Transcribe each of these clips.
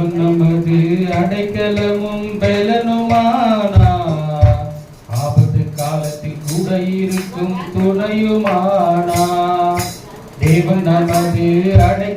தேவன் நமது அடைக்கலமும் பலனுமானா. ஆபத்து காலத்தில் கூட இருக்கும் துணையுமானா. தேவன் நமது அடை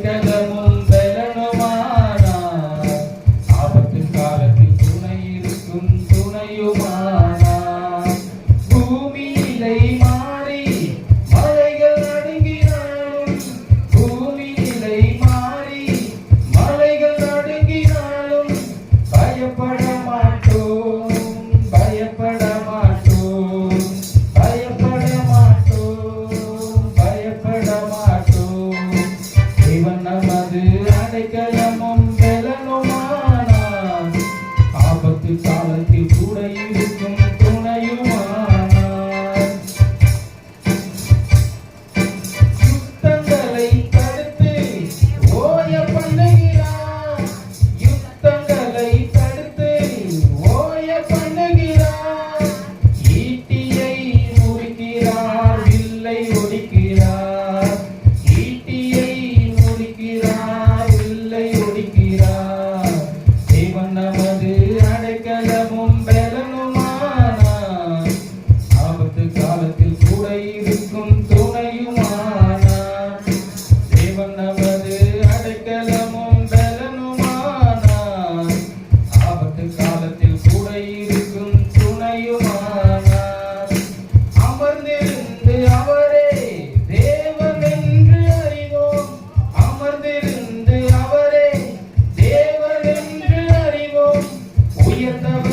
despierta. Pues.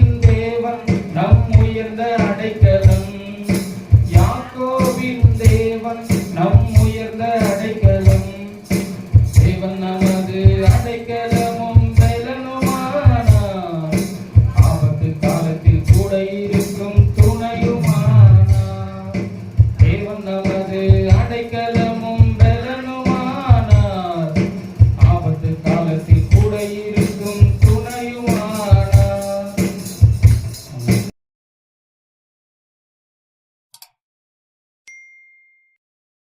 தேவன் நம் உயர்ந்த அடைக்கலம். யாக்கோவின் தேவன் நம்